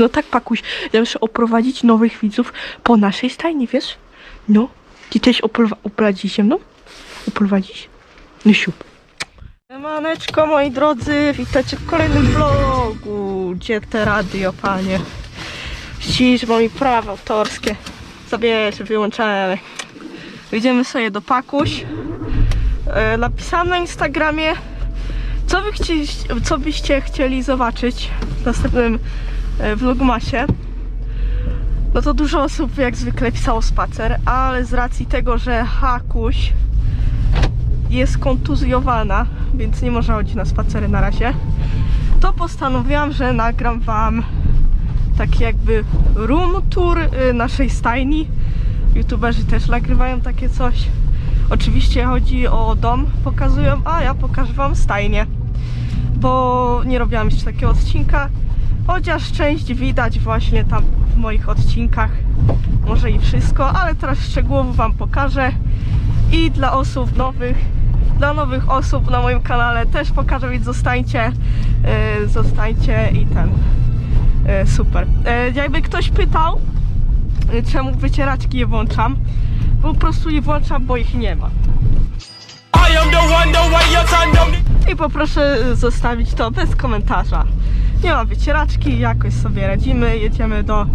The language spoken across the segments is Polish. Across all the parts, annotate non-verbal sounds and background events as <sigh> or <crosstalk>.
No tak, Pakuś, ja muszę oprowadzić nowych widzów po naszej stajni, wiesz? No, ty też oprowa- oprowadzisz się mną? Oprowadzisz? No siup. Maneczko, moi drodzy, witajcie w kolejnym vlogu. Gdzie te radio, panie? Ścisz, bo mi prawa autorskie. Zabierze, wyłączamy. Idziemy sobie do Pakuś. E, napisałam na Instagramie, co, wy co byście chcieli zobaczyć w następnym vlogmasie. No to dużo osób jak zwykle pisało spacer, ale z racji tego, że Hakuś jest kontuzjowana, więc nie może chodzić na spacery na razie, to postanowiłam, że nagram wam taki jakby room tour y, naszej stajni. YouTuberzy też nagrywają takie coś. Oczywiście chodzi o dom, pokazują, a ja pokażę wam stajnię. Bo nie robiłam jeszcze takiego odcinka. Chociaż część widać właśnie tam w moich odcinkach. Może i wszystko, ale teraz szczegółowo wam pokażę. I dla osób nowych, dla nowych osób na moim kanale też pokażę, więc zostańcie, yy, zostańcie i ten. E, super. E, jakby ktoś pytał, e, czemu wycieraczki je włączam, po prostu je włączam, bo ich nie ma. I poproszę zostawić to bez komentarza. Nie ma wycieraczki, jakoś sobie radzimy. Jedziemy do,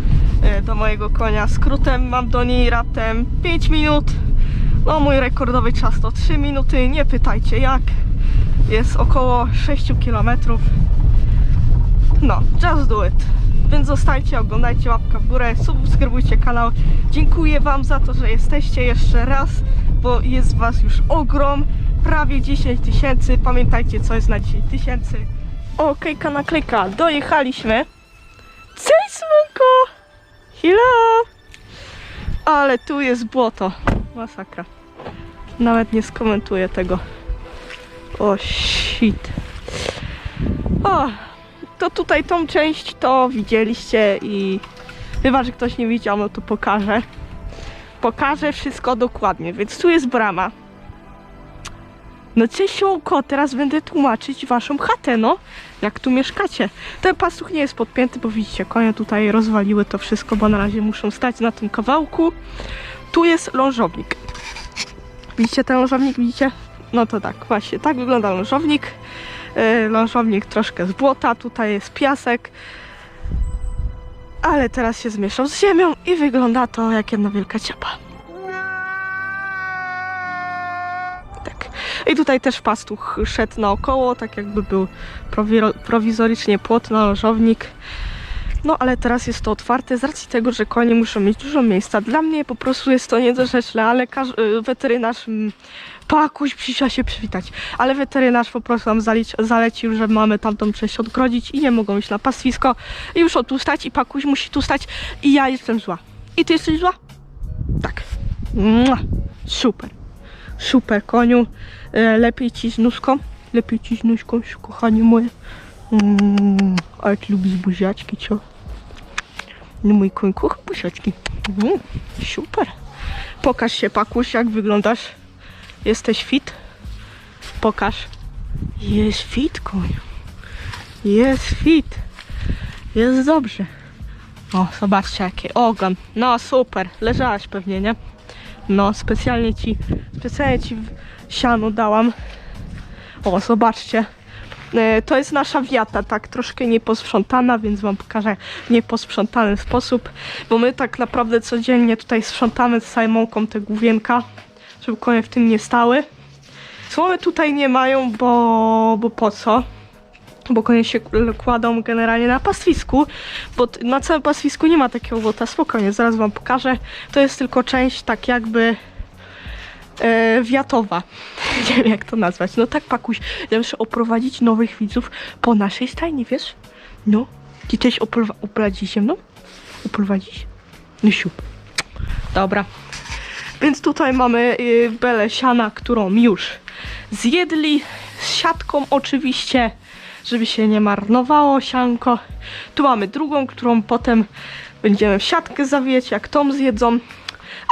e, do mojego konia skrótem. Mam do niej raptem 5 minut. No, mój rekordowy czas to 3 minuty. Nie pytajcie jak. Jest około 6 kilometrów. No, just do it. Więc zostańcie, oglądajcie, łapka w górę, subskrybujcie kanał. Dziękuję Wam za to, że jesteście jeszcze raz, bo jest Was już ogrom, prawie 10 tysięcy. Pamiętajcie, co jest na 10 tysięcy. Okej, okay, naklejka, dojechaliśmy. Cześć, słonko! Hello! Ale tu jest błoto. Masakra. Nawet nie skomentuję tego. O, shit. O, to tutaj tą część to widzieliście i chyba, że ktoś nie widział, no to pokażę. Pokażę wszystko dokładnie, więc tu jest brama. No ciesiołko, teraz będę tłumaczyć waszą chatę, no. Jak tu mieszkacie. Ten pastuch nie jest podpięty, bo widzicie, konie tutaj rozwaliły to wszystko, bo na razie muszą stać na tym kawałku. Tu jest lążownik. Widzicie ten lążownik, widzicie? No to tak, właśnie, tak wygląda lążownik. Yy, lążownik troszkę z błota, tutaj jest piasek. Ale teraz się zmieszał z ziemią i wygląda to jak jedna wielka ciapa. I tutaj też pastuch szedł naokoło, tak jakby był prowizorycznie płot na lążownik. No ale teraz jest to otwarte z racji tego, że konie muszą mieć dużo miejsca. Dla mnie po prostu jest to niedorzeczne, ale y, weterynarz mm, Pakuś przyszła się przywitać. Ale weterynarz po prostu nam zalecił, że mamy tamtą część odgrodzić i nie mogą iść na pastwisko. I już o tu stać i Pakuś musi tu stać i ja jestem zła. I ty jesteś zła? Tak. Mua. Super. Super koniu. E, lepiej ci z nóżką. Lepiej ci z nóżką, kochanie moje. Mm, ale ty lubisz buziaczki, co? No mój koń kocha buziaczki. Mm, super. Pokaż się, Pakuś, jak wyglądasz. Jesteś fit? Pokaż. Jest fit, koniu. Jest fit. Jest dobrze. O, zobaczcie jaki ogon. No super, leżałaś pewnie, nie? No, specjalnie ci, specjalnie ci siano dałam. O, zobaczcie. E, To jest nasza wiata, tak troszkę nieposprzątana, więc wam pokażę w nieposprzątany sposób, bo my tak naprawdę codziennie tutaj sprzątamy z Simonką te główienka, żeby konie w tym nie stały. Słomy tutaj nie mają, bo, bo po co? Bo konie się kładą generalnie na pastwisku, bo na całym pastwisku nie ma takiego błota. Spokojnie, zaraz wam pokażę. To jest tylko część tak jakby e, wiatowa. <laughs> Nie wiem jak to nazwać. No tak pakuś, ja muszę oprowadzić nowych widzów po naszej stajni, wiesz? No, ty też oprowa- oprowadzisz się mną? Oprowadzisz? No siup. Dobra. Więc tutaj mamy y, belę siana, którą już zjedli. Z siatką oczywiście, żeby się nie marnowało sianko. Tu mamy drugą, którą potem będziemy w siatkę zawijać, jak tą zjedzą.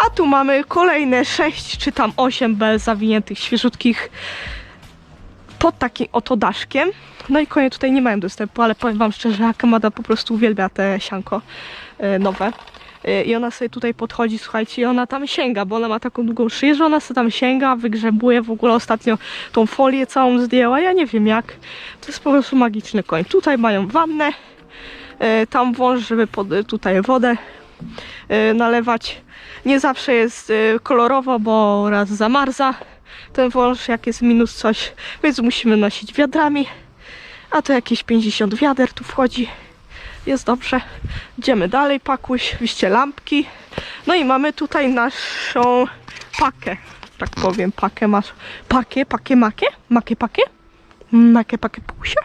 A tu mamy kolejne 6 czy tam 8 bel zawiniętych, świeżutkich pod takim oto daszkiem. No i konie tutaj nie mają dostępu, ale powiem wam szczerze, Akamada po prostu uwielbia te sianko nowe. E, I ona sobie tutaj podchodzi, słuchajcie, i ona tam sięga, bo ona ma taką długą szyję, że ona sobie tam sięga, wygrzebuje, w ogóle ostatnio tą folię całą zdjęła, ja nie wiem jak. To jest po prostu magiczny koń. Tutaj mają wannę, e, tam wąż, żeby pod, tutaj wodę e, nalewać. Nie zawsze jest e, kolorowo, bo raz zamarza ten wąż, jak jest minus coś, więc musimy nosić wiadrami. A to jakieś 50 wiader tu wchodzi. Jest dobrze. Idziemy dalej, pakuś, wiście lampki. No i mamy tutaj naszą pakę. Tak powiem, pakę masz. Pakie, pakie, makie? Makie, pakie? Makie, pakie, pakusia?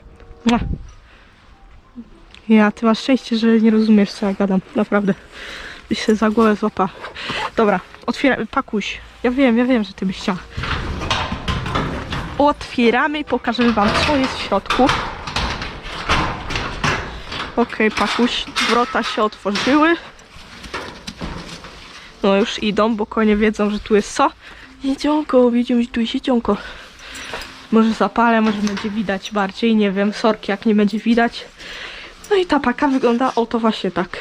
Ja, ty masz szczęście, że nie rozumiesz, co ja gadam. Naprawdę. Byś się za głowę złapa. Dobra, otwieraj, pakuś. Ja wiem, ja wiem, że ty byś chciała. Otwieramy i pokażemy wam, co jest w środku. Okej, pakuś, wrota się otworzyły. No już idą, bo konie wiedzą, że tu jest co? Jedzionko, widzimy, tu jest jedzionko. Może zapalę, może będzie widać bardziej, nie wiem, sorki jak nie będzie widać. No i ta paka wygląda oto właśnie tak.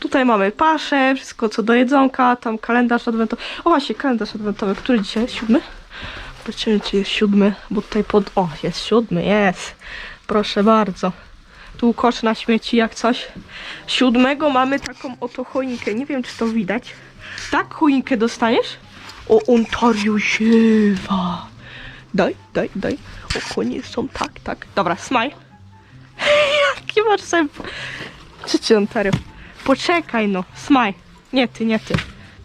Tutaj mamy paszę, wszystko co do jedzonka, tam kalendarz adwentowy. O właśnie, kalendarz adwentowy, który dzisiaj? Siódmy? Zobaczymy, czy jest siódmy, bo tutaj pod... O, jest siódmy, jest. Proszę bardzo. Tu kosz na śmieci, jak coś. Siódmego mamy taką oto choinkę. Nie wiem, czy to widać. Tak, choinkę dostaniesz? O, Ontario siewa. Daj, daj, daj. O, konie są tak, tak. Dobra, smaj. <laughs> Jaki masz zęb. Czy ci Ontario? Poczekaj no, smaj. Nie ty, nie ty.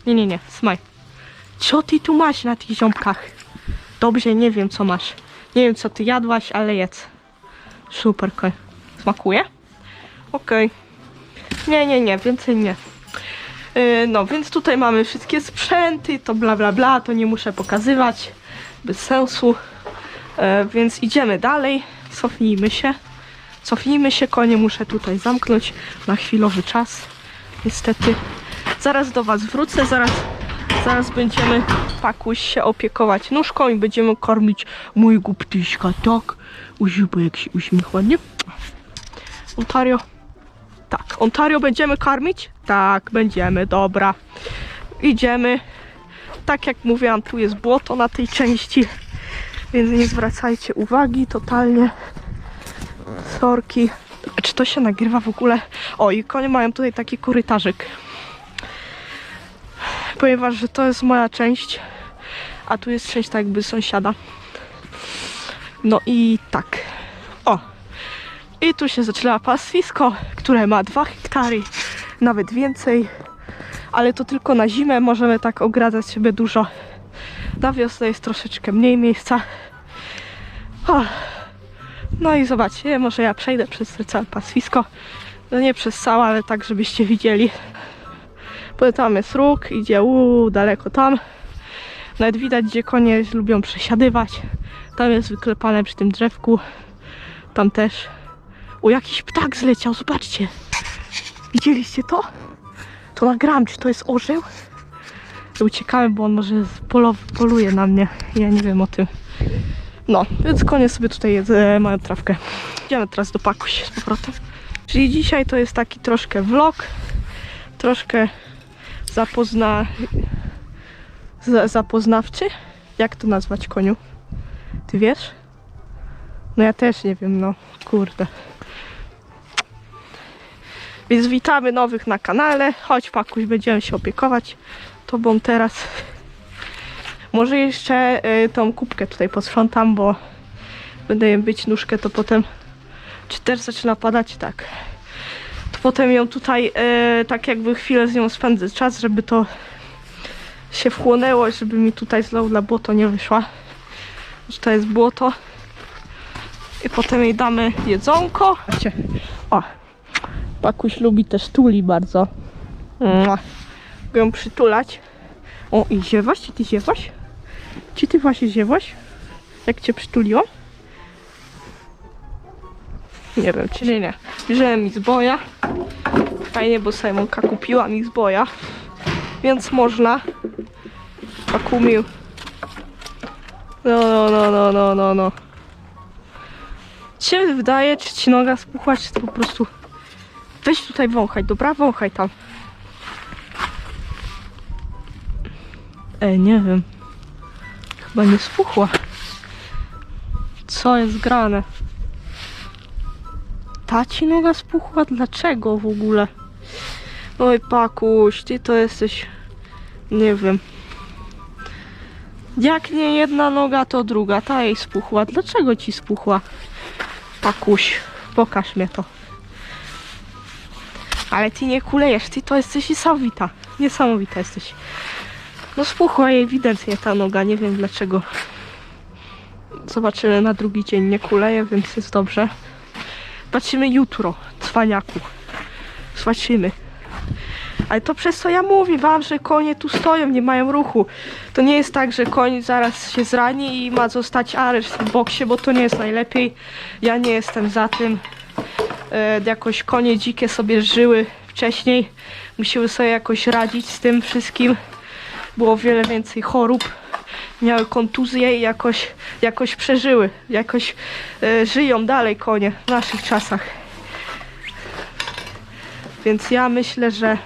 Nie, nie, nie, smaj. Co ty tu masz na tych ząbkach? Dobrze, nie wiem co masz. Nie wiem co ty jadłaś, ale jedz. Super koń. Smakuje? Okej. Nie, nie, nie, więcej nie. Yy, no, więc tutaj mamy wszystkie sprzęty, to bla bla bla, to nie muszę pokazywać. Bez sensu. Yy, więc idziemy dalej. Cofnijmy się. Cofnijmy się, konie muszę tutaj zamknąć na chwilowy czas. Niestety. Zaraz do Was wrócę, zaraz, zaraz będziemy pakuś się opiekować nóżką i będziemy karmić mojego ptyśka, tak? Uziubo jak się uśmiech ładnie. Ontario. Tak, Ontario będziemy karmić? Tak, będziemy, dobra. Idziemy. Tak jak mówiłam, tu jest błoto na tej części, więc nie zwracajcie uwagi totalnie. Sorki. Czy to się nagrywa w ogóle? O, i konie mają tutaj taki korytarzyk. Ponieważ, że to jest moja część, a tu jest część tak jakby sąsiada. No i tak. O. I tu się zaczyna pastwisko, które ma 2 hektary, nawet więcej. Ale to tylko na zimę możemy tak ogradzać sobie dużo. Na wiosnę jest troszeczkę mniej miejsca. O. No i zobaczcie, może ja przejdę przez całe pastwisko. No nie przez całe, ale tak, żebyście widzieli. Bo tam jest róg, idzie daleko tam. Nawet widać, gdzie konie lubią przesiadywać. Tam jest wyklepane przy tym drzewku. Tam też. O, jakiś ptak zleciał, zobaczcie. Widzieliście to? To nagram, czy to jest orzeł? Uciekałem, bo on może polo, poluje na mnie. Ja nie wiem o tym. No, więc konie sobie tutaj jedzą, mają trawkę. Idziemy teraz do Pakuś z powrotem. Czyli dzisiaj to jest taki troszkę vlog, troszkę zapozna... za- zapoznawczy. Jak to nazwać koniu? Ty wiesz? No ja też nie wiem, no kurde. Więc witamy nowych na kanale. Chodź Pakuś, będziemy się opiekować tobą teraz. Może jeszcze y, tą kubkę tutaj posprzątam, bo będę jem być nóżkę, to potem czy też zaczyna padać, tak. To potem ją tutaj y, tak jakby chwilę z nią spędzę czas, żeby to się wchłonęło, żeby mi tutaj znowu na błoto nie wyszła. Że to jest błoto. I potem jej damy jedzonko. O, Pakuś lubi też tuli bardzo. Mogę ją przytulać. O, i ziewaś? Czy ty ziewaś? Czy ty właśnie ziewaś? Jak cię przytuliłam? Nie wiem, czy nie. Wziąłem zboja. Fajnie, bo Simonka kupiła mi zboja. Więc można. Pakumił. No, no, no, no, no, no, no. Się wydaje, czy ci noga spuchła, czy to po prostu... Weź tutaj wąchaj, dobra? Wąchaj tam. Ej, nie wiem. Chyba nie spuchła. Co jest grane? Ta ci noga spuchła? Dlaczego w ogóle? Oj, Pakuś, ty to jesteś... Nie wiem. Jak nie jedna noga, to druga. Ta jej spuchła. Dlaczego ci spuchła? Pakuś, pokaż mnie to. Ale ty nie kulejesz, ty to jesteś niesamowita. Niesamowita jesteś. No spuchła jej ewidentnie ta noga, nie wiem dlaczego. Zobaczymy na drugi dzień, nie kuleje, więc jest dobrze. Zobaczymy jutro, cwaniaku. Zobaczymy. Ale to przez co ja mówię wam, że konie tu stoją, nie mają ruchu. To nie jest tak, że koń zaraz się zrani i ma zostać areszt w boksie, bo to nie jest najlepiej. Ja nie jestem za tym. E, jakoś konie dzikie sobie żyły wcześniej. Musiły sobie jakoś radzić z tym wszystkim. Było wiele więcej chorób. Miały kontuzje i jakoś, jakoś przeżyły. Jakoś e, żyją dalej konie w naszych czasach. Więc ja myślę, że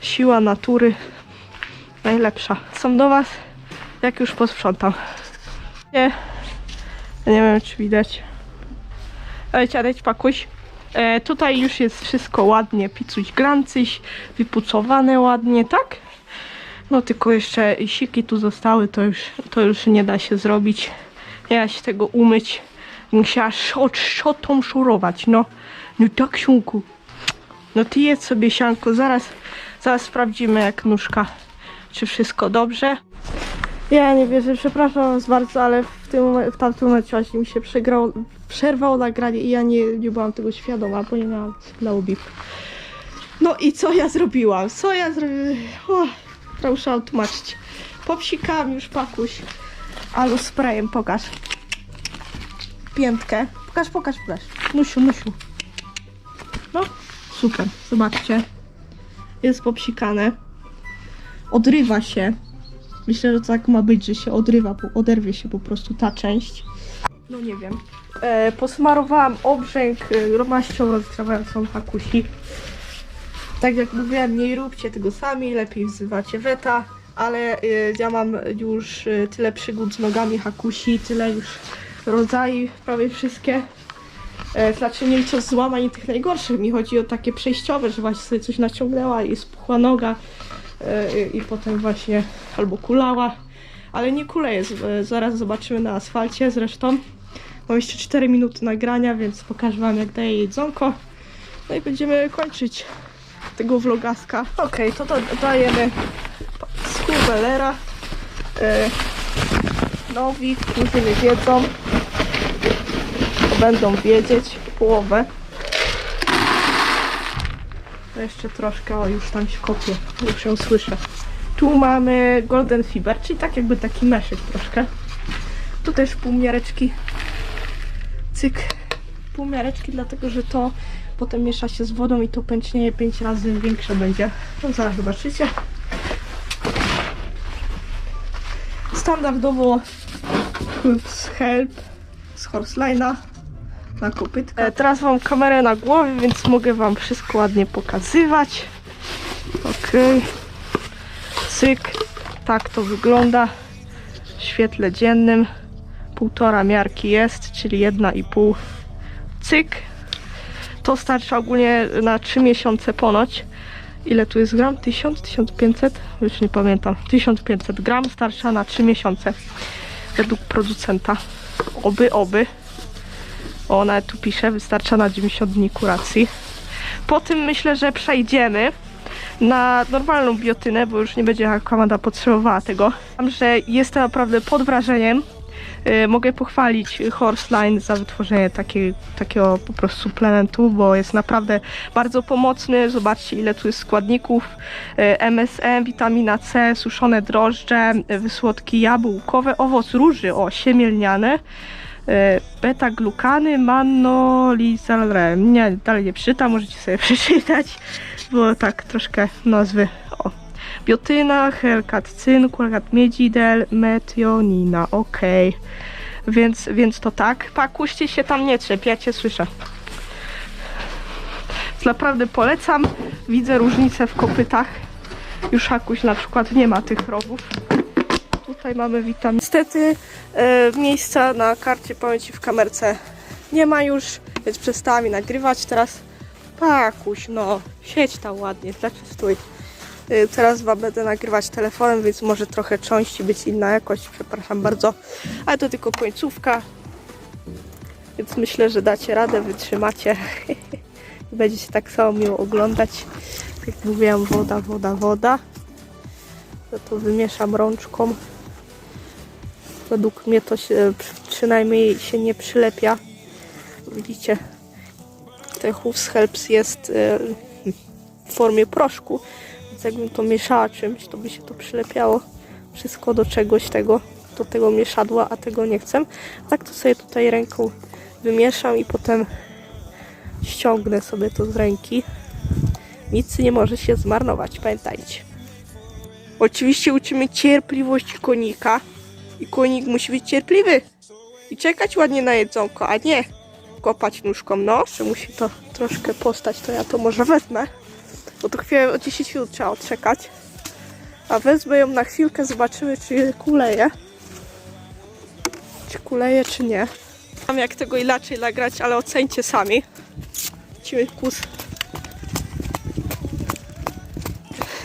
siła natury najlepsza. Są do Was, jak już posprzątam. Nie, nie wiem czy widać. Ale dziadeć pakuś. E, tutaj już jest wszystko ładnie, picuś glancyś, wypucowane ładnie, tak? No tylko jeszcze siki tu zostały, to już, to już nie da się zrobić. Nie da się tego umyć. Musiała szot, szotą szurować, no. No tak, siunku. No ty jedz sobie sianko, zaraz, zaraz sprawdzimy jak nóżka, czy wszystko dobrze. Ja nie wierzę, przepraszam was bardzo, ale w tym w tamtym momencie właśnie mi się przegrało, przerwało nagranie i ja nie, nie byłam tego świadoma, bo nie miałam sygnału BIP. No i co ja zrobiłam? Co ja zrobiłam? O, to muszę tłumaczyć. Popsikałam już pakuś. Albo sprayem, pokaż. Piętkę. Pokaż, pokaż, pokaż. Nusiu, nusiu. No, super. Zobaczcie. Jest popsikane. Odrywa się. Myślę, że tak ma być, że się odrywa, bo oderwie się po prostu ta część. No nie wiem. E, posmarowałam obrzęk e, maścią rozgrzewającą hakusi. Tak jak mówiłam, nie róbcie tego sami, lepiej wzywacie weta, ale e, ja mam już e, tyle przygód z nogami hakusi, tyle już rodzajów, prawie wszystkie. E, znaczy nie licząc złamań tych najgorszych, mi chodzi o takie przejściowe, że właśnie sobie coś naciągnęła i spuchła noga i potem właśnie albo kulała, ale nie kuleje, e, zaraz zobaczymy na asfalcie zresztą. Mam jeszcze 4 minuty nagrania, więc pokażę wam jak daję jedzonko. No i będziemy kończyć tego vlogaska. Okej, to, to dajemy skubelera. E, nowi, którzy nie wiedzą, to będą wiedzieć połowę. To jeszcze troszkę, o już tam się kopie, już ją słyszę. Tu mamy Golden Fiber, czyli tak jakby taki meszyk troszkę. Tu też półmiareczki. Cyk. Półmiareczki, dlatego że to potem miesza się z wodą i to pęcznieje 5 razy większe będzie. No zaraz zobaczycie. Standardowo z help z horseline'a na kopytka. E, teraz mam kamerę na głowie, więc mogę wam wszystko ładnie pokazywać. Okej. Cyk. Tak to wygląda w świetle dziennym. Półtora miarki jest, czyli jedna i pół. Cyk. To starcza ogólnie na 3 miesiące ponoć. Ile tu jest gram? 1000? 1500? Już nie pamiętam. 1500 gram starcza na 3 miesiące. Według producenta. Oby, oby. O, nawet tu pisze, wystarcza na 90 dni kuracji. Po tym myślę, że przejdziemy na normalną biotynę, bo już nie będzie komanda potrzebowała tego. Wiem, że jestem naprawdę pod wrażeniem. Y, Mogę pochwalić Horseline za wytworzenie takiego po prostu suplementu, bo jest naprawdę bardzo pomocny. Zobaczcie ile tu jest składników. Y, MSM, witamina C, suszone drożdże, y, wysłodki jabłkowe, owoc róży, o, siemielniane. Y, Beta-glukany, manolizalre. Nie, dalej nie przeczytam, możecie sobie <laughs> przeczytać, bo tak troszkę nazwy. O. Biotyna, helkat cynku, helkat miedzidel, metionina, okej. Więc, więc to tak. Pakuście się tam nie trzep, ja cię słyszę. Więc naprawdę polecam. Widzę różnicę w kopytach. Już Hakuś na przykład nie ma tych rogów. Tutaj mamy witamin. Niestety e, miejsca na karcie pamięci w kamerce nie ma już, więc przestałam mi nagrywać. Teraz Pakuś, no, siedź tam ładnie, stój. Y, Teraz wam będę nagrywać telefonem, więc może trochę cząści być inna jakość, przepraszam bardzo. Ale to tylko końcówka. Więc myślę, że dacie radę, wytrzymacie. <laughs> Będziecie tak samo miło oglądać. Jak mówiłam, woda, woda, woda. Ja to wymieszam rączką. Według mnie to się przy- przynajmniej się nie przylepia. Widzicie, ten Hooves Helps jest e, w formie proszku, więc jakbym to mieszała czymś, to by się to przylepiało wszystko do czegoś tego, do tego mieszadła, a tego nie chcę. Tak to sobie tutaj ręką wymieszam i potem ściągnę sobie to z ręki. Nic nie może się zmarnować, pamiętajcie. Oczywiście uczymy cierpliwości konika i konik musi być cierpliwy i czekać ładnie na jedzonko, a nie kopać nóżką. No, że musi to troszkę postać, to ja to może wezmę. Bo to chwilę, o 10 minut trzeba odczekać. A wezmę ją na chwilkę, zobaczymy, czy kuleje. Czy kuleje, czy nie. Mam jak tego inaczej nagrać, ale ocencie sami. Lecimy kus.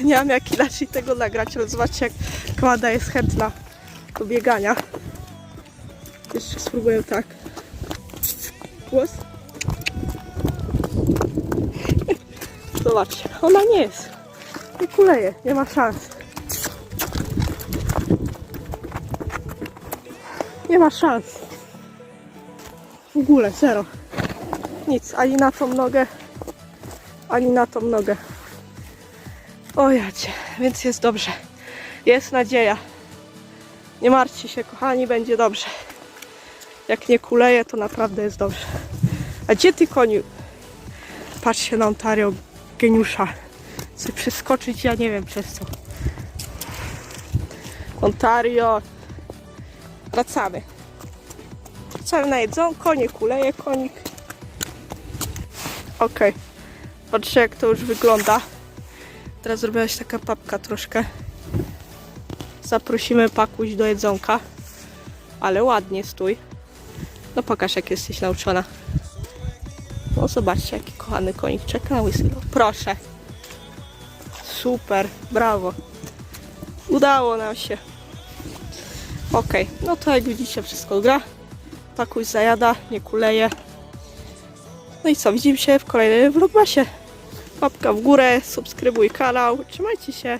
Nie mam jak inaczej tego nagrać, ale zobaczcie, jak kłada jest chętna do biegania. Jeszcze spróbuję tak. Głos. Zobaczcie, ona nie jest. Nie kuleje, nie ma szans. Nie ma szans. W ogóle, zero. Nic, ani na tą nogę, ani na tą nogę. O jacie, więc jest dobrze. Jest nadzieja. Nie martwcie się, kochani, będzie dobrze. Jak nie kuleje, to naprawdę jest dobrze. A gdzie ty koniu? Patrzcie na Ontario, geniusza. Chcę przeskoczyć, ja nie wiem przez co. Ontario. Wracamy. Wracamy na jedzonko, nie kuleje konik. Okej. Patrzcie jak to już wygląda. Teraz zrobiła się taka papka troszkę. Zaprosimy pakuś do jedzonka. Ale ładnie stój. No pokaż jak jesteś nauczona. No zobaczcie jaki kochany konik czeka na łysylo. Proszę. Super, brawo. Udało nam się. Okej, no to jak widzicie wszystko gra. Pakuś zajada, nie kuleje. No i co, widzimy się w kolejnym vlogmasie. Łapka w górę, subskrybuj kanał. Trzymajcie się.